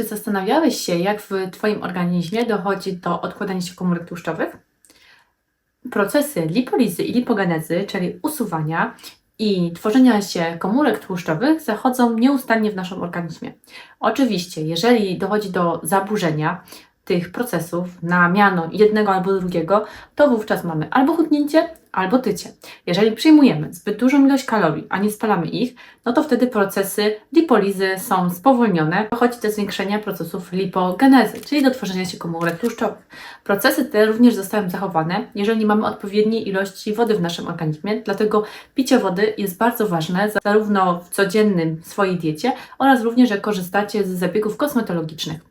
Czy zastanawiałeś się, jak w Twoim organizmie dochodzi do odkładania się komórek tłuszczowych? Procesy lipolizy i lipogenezy, czyli usuwania i tworzenia się komórek tłuszczowych, zachodzą nieustannie w naszym organizmie. Oczywiście, jeżeli dochodzi do zaburzenia tych procesów na miano jednego albo drugiego, to wówczas mamy albo chudnięcie, albo tycie. Jeżeli przyjmujemy zbyt dużą ilość kalorii, a nie spalamy ich, no to wtedy procesy lipolizy są spowolnione. Dochodzi do zwiększenia procesów lipogenezy, czyli do tworzenia się komórek tłuszczowych. Procesy te również zostają zachowane, jeżeli mamy odpowiedniej ilości wody w naszym organizmie, dlatego picie wody jest bardzo ważne zarówno w codziennym swojej diecie oraz również jak korzystacie z zabiegów kosmetologicznych.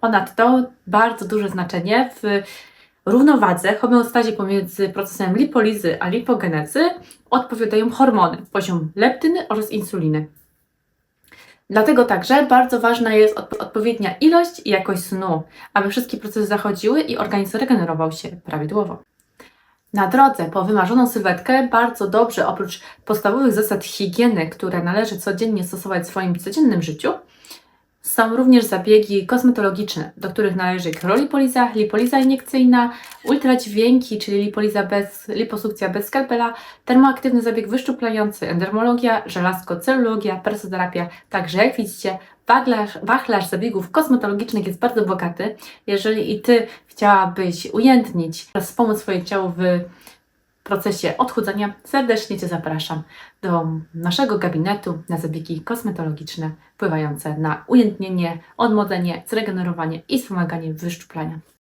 Ponadto bardzo duże znaczenie w równowadze, homeostazie pomiędzy procesem lipolizy a lipogenezy odpowiadają hormony, poziom leptyny oraz insuliny. Dlatego także bardzo ważna jest odp- odpowiednia ilość i jakość snu, aby wszystkie procesy zachodziły i organizm regenerował się prawidłowo. Na drodze po wymarzoną sylwetkę bardzo dobrze oprócz podstawowych zasad higieny, które należy codziennie stosować w swoim codziennym życiu, są również zabiegi kosmetologiczne, do których należy kryolipoliza, lipoliza iniekcyjna, ultradźwięki, czyli lipoliza bez, liposukcja bez skalpela, termoaktywny zabieg wyszczuplający, endermologia, żelazko-celulogia, persoterapia. Także jak widzicie, wachlarz, wachlarz zabiegów kosmetologicznych jest bardzo bogaty. Jeżeli i Ty chciałabyś ujętnić oraz wspomóc swoje ciało w procesie odchudzania, serdecznie Cię zapraszam do naszego gabinetu na zabiegi kosmetologiczne wpływające na ujętnienie, odmłodzenie, zregenerowanie i wspomaganie wyszczuplania.